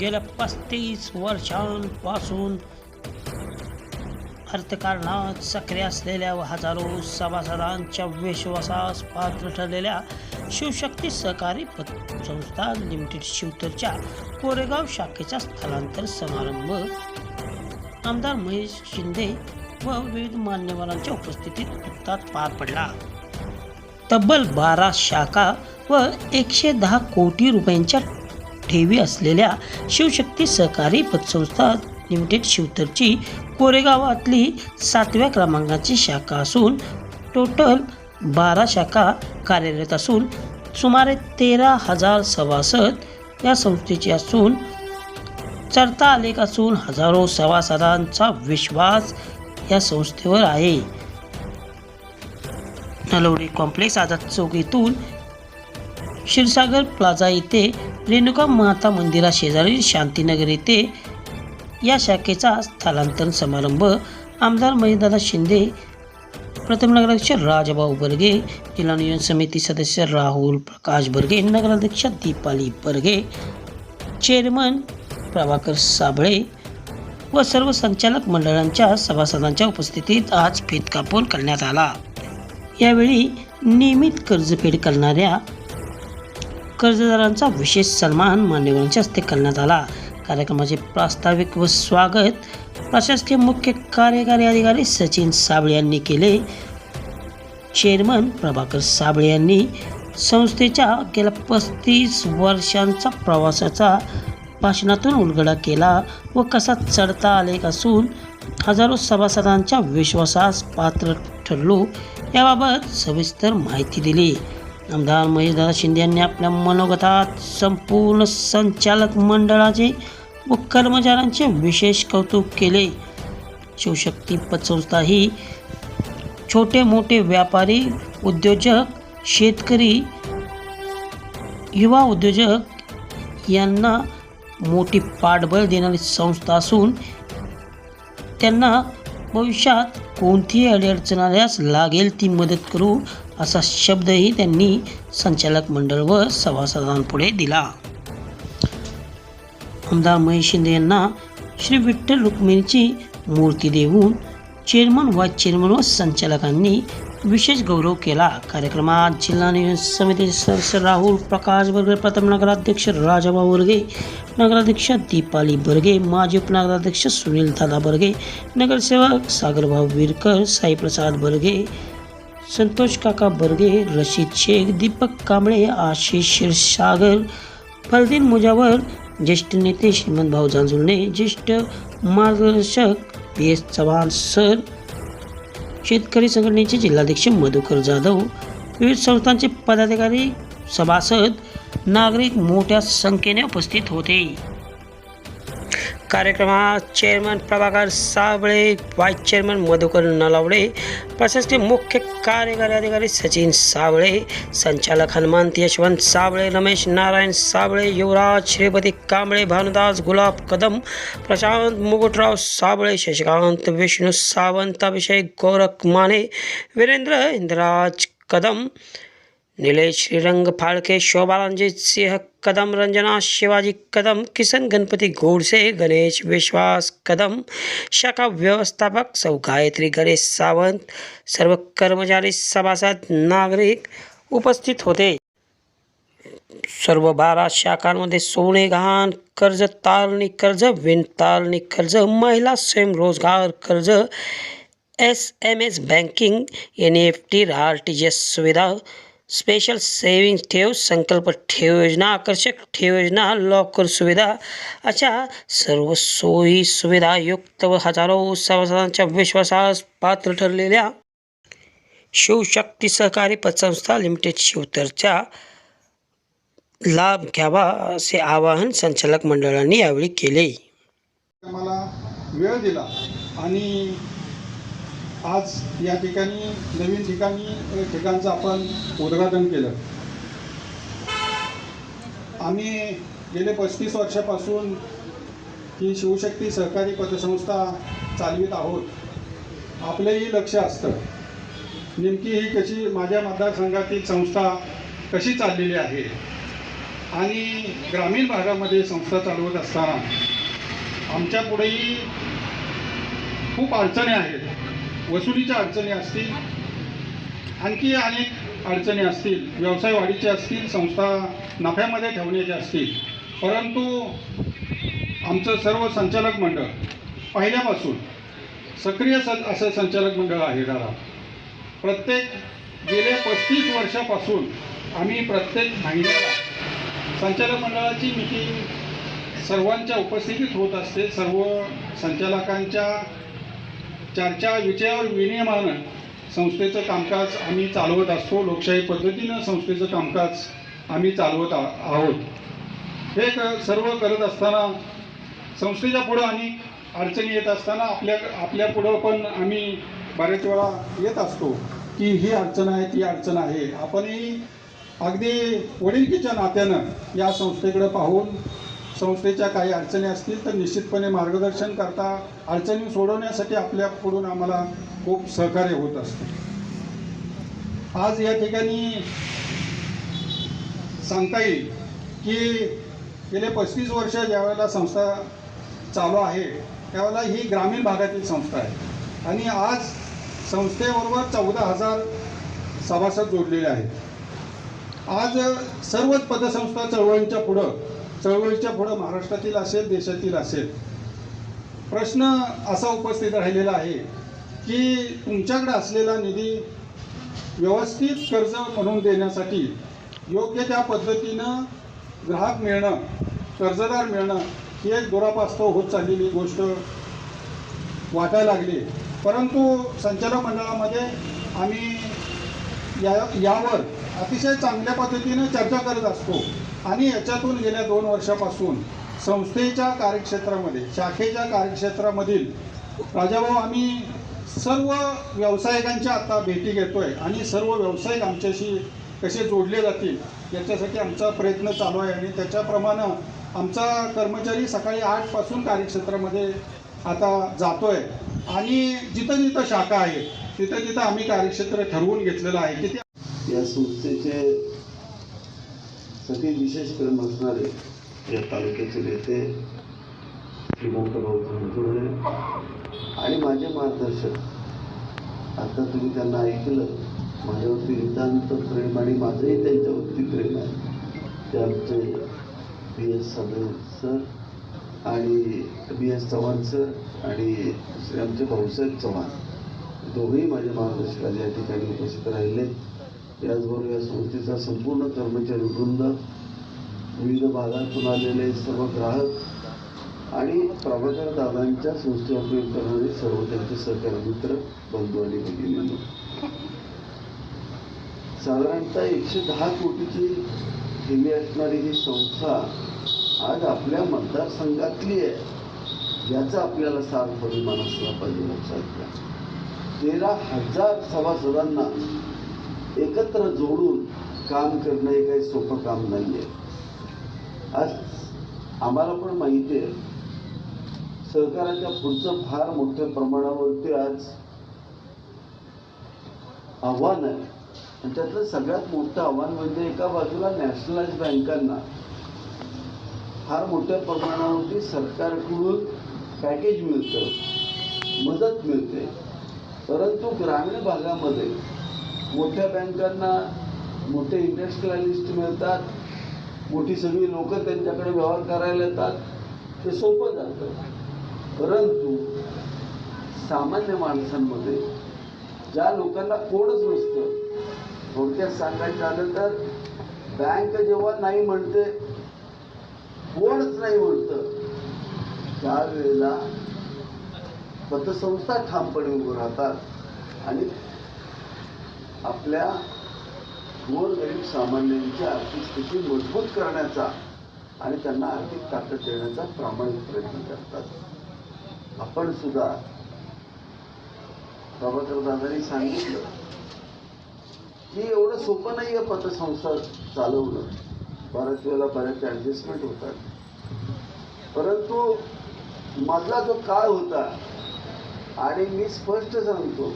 गेल्या पस्तीस वर्षांपासून अर्थकारणात सक्रिय असलेल्या व हजारो सभासदांच्या विश्वासास पात्र ठरलेल्या शिवशक्ती सहकारी पतसंस्था लिमिटेड शिवतरच्या कोरेगाव शाखेचा स्थलांतर समारंभ आमदार महेश शिंदे व विविध मान्यवरांच्या उपस्थितीत नुकताच पार पडला. तब्बल बारा शाखा व एकशे दहा कोटी रुपयांच्या ठेवी असलेल्या शिवशक्ती सहकारी पतसंस्था लिमिटेड शिवतरची कोरेगावातली सातव्या क्रमांकाची शाखा असून टोटल बारा शाखा कार्यरत असून सुमारे तेरा हजार सभासद या संस्थेचे असून चढता आलेख असून हजारो सभासदांचा विश्वास या संस्थेवर आहे. नलवडी कॉम्प्लेक्स आझाद चौक येथून क्षीरसागर प्लाझा येथे रेणुका माता मंदिरा शेजारी शांतीनगर येथे या शाखेचा स्थलांतरण समारंभ आमदार महेशदादा शिंदे प्रथम नगराध्यक्ष राजभाऊ बर्गे जिल्हा नियोजन समिती सदस्य राहुल प्रकाश बर्गे नगराध्यक्ष दीपाली बर्गे चेअरमन प्रभाकर साबळे व सर्व संचालक मंडळांच्या सभासदांच्या उपस्थितीत आज फेत कापून करण्यात आला. यावेळी नियमित कर्जफेड करणाऱ्या कर्जदारांचा विशेष सन्मान मान्यवरांच्या हस्ते करण्यात आला. कार्यक्रमाचे प्रास्ताविक व स्वागत प्रशासकीय मुख्य कार्यकारी अधिकारी सचिन साबळे यांनी केले. चेअरमन प्रभाकर साबळे यांनी संस्थेच्या गेल्या पस्तीस वर्षांचा प्रवासाचा भाषणातून उलगडा केला व कसा चढता आलेख असून हजारो सभासदांच्या विश्वासास पात्र ठरलो याबाबत सविस्तर माहिती दिली. आमदार महेशदादा शिंदे यांनी आपल्या मनोगतात संपूर्ण संचालक मंडळाचे व कर्मचाऱ्यांचे विशेष कौतुक केले. शिवशक्ती पतसंस्था ही छोटे मोठे व्यापारी उद्योजक शेतकरी युवा उद्योजक यांना मोठी पाठबळ देणारी संस्था असून त्यांना भविष्यात कोणतीही अडीअडचण आल्यास लागेल ती मदत करू असा शब्दही त्यांनी संचालक मंडळ व सभासदांपुढे दिला. आमदार महेश शिंदे यांना श्री विठ्ठल रुक्मिणीची मूर्ती देऊन चेअरमन व चेअरमन व संचालकांनी विशेष गौरव केला. कार्यक्रमात जिल्हा नियोजन समितीचे सदस्य राहुल प्रकाश बर्गे प्रथम नगराध्यक्ष राजाभाऊ बर्गे नगराध्यक्ष दीपाली बर्गे माजी उपनगराध्यक्ष सुनील दादा बर्गे नगरसेवक सागरभाऊ विरकर साईप्रसाद बर्गे संतोष काका बर्गे रशीद शेख दीपक कांबळे आशिष क्षीरसागर फलदीन मुजावर ज्येष्ठ नेते श्रीमंत भाऊ जांजुळणे ज्येष्ठ मार्गदर्शक पी एस चव्हाण सर शेतकरी संघटनेचे जिल्हाध्यक्ष मधुकर जाधव विविध संस्थांचे पदाधिकारी सभासद नागरिक मोठ्या संख्येने उपस्थित होते. कार्यक्रमात chairman Prabhakar Sable vice chairman Madhukar Nalawade प्रशासकीय मुख्य कार्यकारी अधिकारी सचिन साबळे संचालक हनुमंत यशवंत साबळे रमेश नारायण साबळे युवराज श्रीपती कांबळे भानुदास गुलाब कदम प्रशांत मुकुटराव साबळे शशिकांत विष्णू सावंत अभिषेक गोरख माने वीरेंद्र इंद्राज कदम निलेश श्रीरंग फाळके शोभारांजी सिंह कदम रंजना शिवाजी कदम किसन गणपती गोडसे गणेश विश्वास कदम शाखा व्यवस्थापक सौ गायत्री गणेश सावंत सर्व कर्मचारी सभासद नागरिक उपस्थित होते. सर्व बारा शाखांमध्ये सोने गहाण कर्ज तालनी कर्ज विणतालनी कर्ज महिला स्वयंरोजगार कर्ज S M S banking N F T R T G S सुविधा स्पेशल सेविंग ठेव संकल्प ठेव योजना आकर्षक ठेव योजना लॉकर सुविधा. अशा सर्व सोयी सुविधा युक्त व हजारो सभासदांच्या विश्वासास पात्र ठरलेल्या शिवशक्ती सहकारी पतसंस्था लिमिटेड शिवतरच्या लाभ घ्यावा असे आवाहन संचालक मंडळांनी यावेळी केले. मला वेळ दिला आणि आज या ठिकाणी नवीन ठिकाणी ठिकाणचं आपण उद्घाटन केलं. आम्ही गेले पस्तीस वर्षापासून ही शिवशक्ती सहकारी पतसंस्था चालवित आहोत. आपलंही लक्ष असतं. नेमकी ही कशी माझ्या मतदारसंघातील संस्था कशी चाललेली आहे आणि ग्रामीण भागामध्ये संस्था चालवत असताना आमच्या पुढेही खूप अडचणी आहेत. वसुलीच्या अडचणी असतील आणखी अनेक अडचणी असतील व्यवसाय वाढीचे असतील संस्था नफ्यामध्ये ठेवण्याचे असतील. परंतु आमचं सर्व संचालक मंडळ पहिल्यापासून सक्रिय स असं संचालक मंडळ आहे दादा प्रत्येक गेल्या पस्तीस वर्षापासून आम्ही प्रत्येक महिन्याला संचालक मंडळाची मिटिंग सर्वांच्या उपस्थितीत होत असते. सर्व संचालकांच्या चर्चा विषयावर विनियमानं संस्थेचं कामकाज आम्ही चालवत असतो. लोकशाही पद्धतीनं संस्थेचं कामकाज आम्ही चालवत आ- आहोत. हे क सर्व करत असताना संस्थेच्या पुढं अनेक अडचणी येत असताना आपल्या आपल्या पुढं पण आम्ही बऱ्याच वेळा येत असतो की ही अडचण आहे ती अडचण आहे. आपणही अगदी वडिलकीच्या नात्यानं या संस्थेकडे पाहून संस्थेच्या काही अडचणी असतील तर निश्चितपणे मार्गदर्शन करता अडचणी सोडवण्यासाठी आपल्याकडून आम्हाला खूप सहकार्य होत असतं. आज या ठिकाणी सांगता येईल की गेले पस्तीस वर्ष ज्यावेळेला संस्था चालू आहे त्यावेळेला ही ग्रामीण भागातील संस्था आहे. आणि आज संस्थेबरोबर चौदा हजार सभासद जोडलेले आहेत. आज सर्वच पदसंस्था चळवळींच्या पुढं चळवळीच्या पुढं महाराष्ट्रातील असेल देशातील असेल. प्रश्न असा उपस्थित राहिलेला आहे की तुमच्याकडे असलेला निधी व्यवस्थित कर्ज म्हणून देण्यासाठी योग्य त्या पद्धतीनं ग्राहक मिळणं कर्जदार मिळणं ही एक दुरापास्तव होत चाललेली गोष्ट वाटायला लागली. परंतु संचालक मंडळामध्ये आम्ही या यावर अतिशय चांगल्या पद्धतीनं चर्चा करत असतो. आणि याच्यातून गेल्या दोन वर्षापासून संस्थेच्या कार्यक्षेत्रामध्ये शाखेच्या कार्यक्षेत्रामधील राजाभाऊ आम्ही सर्व व्यावसायिकांच्या आता भेटी घेतो आहे आणि सर्व व्यावसायिक आमच्याशी कसे जोडले जातील याच्यासाठी आमचा प्रयत्न चालू आहे आणि त्याच्याप्रमाणे आमचा कर्मचारी सकाळी आठपासून कार्यक्षेत्रामध्ये आता जातो आहे आणि जिथं जिथं शाखा आहे तिथं तिथं आम्ही कार्यक्षेत्र ठरवून घेतलेलं आहे. किती या संस्थेचे सती विशेष क्रम असणारे या तालुक्याचे नेते श्रीमंत भाऊ धनसुर्डे आणि माझे मार्गदर्शक आता तुम्ही त्यांना ऐकलं माझ्यावरती नितांत प्रेम आणि माझंही त्यांच्यावरती प्रेम आहे. ते आमचे बी एस साबळे सर आणि बी एस चव्हाण सर आणि दुसरे आमचे भाऊसाहेब चव्हाण. दोघेही माझ्या मार्गदर्शक या ठिकाणी उपस्थित राहिले त्याचबरोबर या संस्थेचा संपूर्ण कर्मचारी वृंद विविध भागातून आलेले सर्व ग्राहक आणि प्रभाकर दादांच्या संस्थेवर उपयोग करणारे सर्व त्यांचे सहकारी मित्र बंधू आणि भगिनी साधारणतः एकशे दहा कोटीची ठेवी असणारी ही संस्था आज आपल्या मतदारसंघातली आहे. याचा आपल्याला सार्थ अभिमान असला पाहिजे लक्षात घ्या. तेरा हजार सभासदांना एकत्र जोडून काम करणं हे काही सोपं काम नाही आहे आज आम्हाला पण माहिती आहे सहकाराच्या पुढचं फार मोठ्या प्रमाणावरती आज आव्हान आहे. आणि त्यातलं सगळ्यात मोठं आव्हान म्हणजे एका बाजूला नॅशनलाइज बँकांना फार मोठ्या प्रमाणावरती सरकारकडून पॅकेज मिळतं मदत मिळते. परंतु ग्रामीण भागामध्ये मोठ्या बँकांना मोठे इंडस्ट्रियलिस्ट मिळतात. मोठी सगळी लोक त्यांच्याकडे व्यवहार करायला येतात. ते सोपं जातं. परंतु सामान्य माणसांमध्ये ज्या लोकांना कोणच नसतं थोडक्यात सांगायचं झालं तर बँक जेव्हा नाही म्हणते कोणच नाही म्हणतं त्यावेळेला पतसंस्था ठामपणे उभं राहतात आणि आपल्या गोरगरीब सामान्यांची आर्थिक स्थिती मजबूत करण्याचा आणि त्यांना आर्थिक ताकद देण्याचा प्रामाणिक प्रयत्न करतात. आपण सुद्धा प्रभाकर सांगितलं की एवढं सोपं नाही आहे पतसंस्था चालवणं. बऱ्याच वेळेला बऱ्याच ॲडजस्टमेंट होतात. परंतु मधला जो काळ होता आणि मी स्पष्ट सांगतो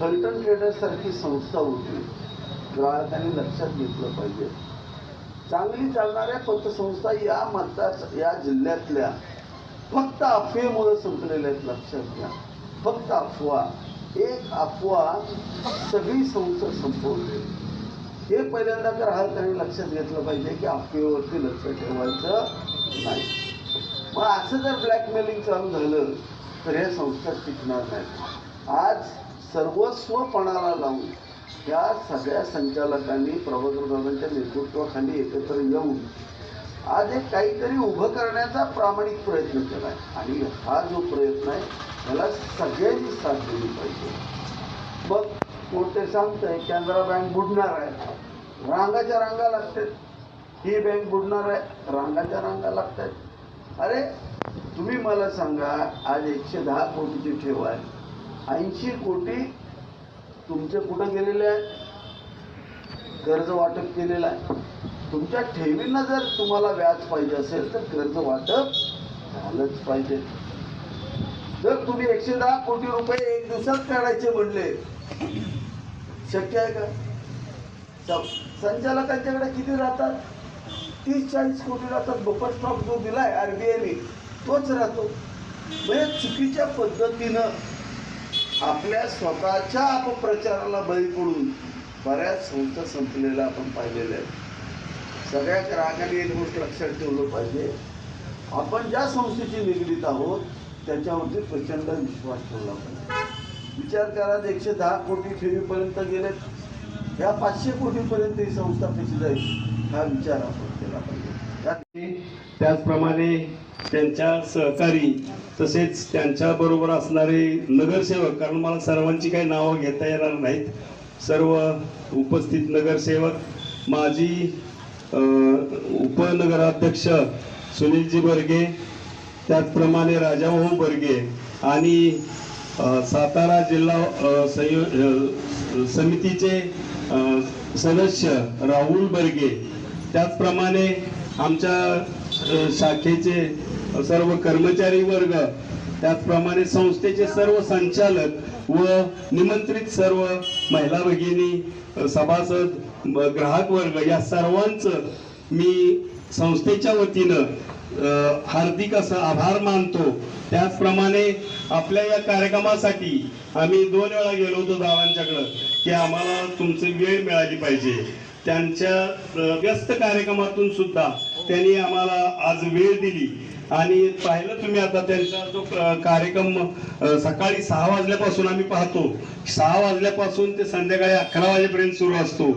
हल्टन ट्रेडर्स सारखी संस्था होती. ग्राहकांनी लक्षात घेतलं पाहिजे. चांगली चालणाऱ्या पतसंस्था या मतदार या जिल्ह्यातल्या फक्त अफवेमुळे संपलेल्या आहेत लक्षात घ्या. फक्त अफवा. एक अफवा सगळी संस्था संपवते. हे पहिल्यांदा ग्राहकांनी लक्षात घेतलं पाहिजे की अफवेवरती लक्ष ठेवायचं नाही. मग असं जर ब्लॅकमेलिंग चालू झालं तर या संस्था टिकणार नाहीत. आज सर्वस्वपणाला लावून या सगळ्या संचालकांनी प्रबोधनदारांच्या नेतृत्वाखाली एकत्र येऊन आज एक काहीतरी उभं करण्याचा प्रामाणिक प्रयत्न केला आहे आणि हा जो प्रयत्न आहे त्याला सगळ्यांनी साथ दिली पाहिजे. मग कोणते सांगतंय कॅनरा बँक बुडणार आहे. रांगाच्या रांगा लागतात. ही बँक बुडणार आहे. रांगाच्या रांगा लागतात. अरे तुम्ही मला सांगा आज एकशे दहा कोटीची ठेव आहे. ऐंशी कोटी तुमचे कुठं गेलेले आहेत कर्ज वाटप केलेलं आहे. तुमच्या ठेवींना जर तुम्हाला व्याज पाहिजे असेल तर कर्ज वाटप झालंच पाहिजे. जर तुम्ही एकशे दहा कोटी रुपये एक दिवसात काढायचे म्हणले शक्य आहे का? संचालकांच्याकडे किती राहतात? तीस चाळीस कोटी राहतात. बफर स्टॉक जो दिलाय आरबीआयने तोच राहतो. म्हणजे चुकीच्या पद्धतीनं आपल्या स्वतःच्या अपप्रचाराला बळी पडून बऱ्याच संस्था संपलेल्या आपण पाहिलेल्या आहेत. सगळ्या ग्राहकांनी एक गोष्ट लक्षात ठेवलं पाहिजे. आपण ज्या संस्थेशी निगडीत आहोत त्याच्यावरती प्रचंड विश्वास ठेवला पाहिजे. विचार करा एकशे दहा कोटी ठेवीपर्यंत गेलेत ह्या पाचशे कोटीपर्यंत ही संस्था कशी जाईल? हा विचार आपण केला पाहिजे. त्याचप्रमाणे त्यांच्या सहकारी तसेच त्यांच्या बरोबर असणारे नगरसेवक कारण मला सर्वांची काही नावं घेता येणार नाहीत. सर्व उपस्थित नगरसेवक माजी उपनगराध्यक्ष सुनीलजी बर्गे त्याचप्रमाणे राजाभाऊ बर्गे आणि सातारा जिल्हा संयो समितीचे सदस्य राहुल बर्गे. त्याचप्रमाणे आमच्या शाखेचे सर्व कर्मचारी वर्ग त्याचप्रमाणे संस्थेचे सर्व संचालक व निमंत्रित सर्व महिला भगिनी सभासद ग्राहक वर्ग या सर्वांचं मी संस्थेच्या वतीनं हार्दिक असं आभार मानतो. त्याचप्रमाणे आपल्या या कार्यक्रमासाठी आम्ही दोन वेळा गेलो होतो गावांच्याकडं की आम्हाला तुमची वेळ मिळाली पाहिजे. त्यांच्या व्यस्त कार्यक्रमातून सुद्धा त्यांनी आम्हाला आज वेळ दिली. आणि पाहिलं तुम्ही आता त्यांचा जो कार्यक्रम सकाळी सहा वाजल्यापासून आम्ही पाहतो. सहा वाजल्यापासून ते संध्याकाळी अकरा वाजेपर्यंत सुरू असतो.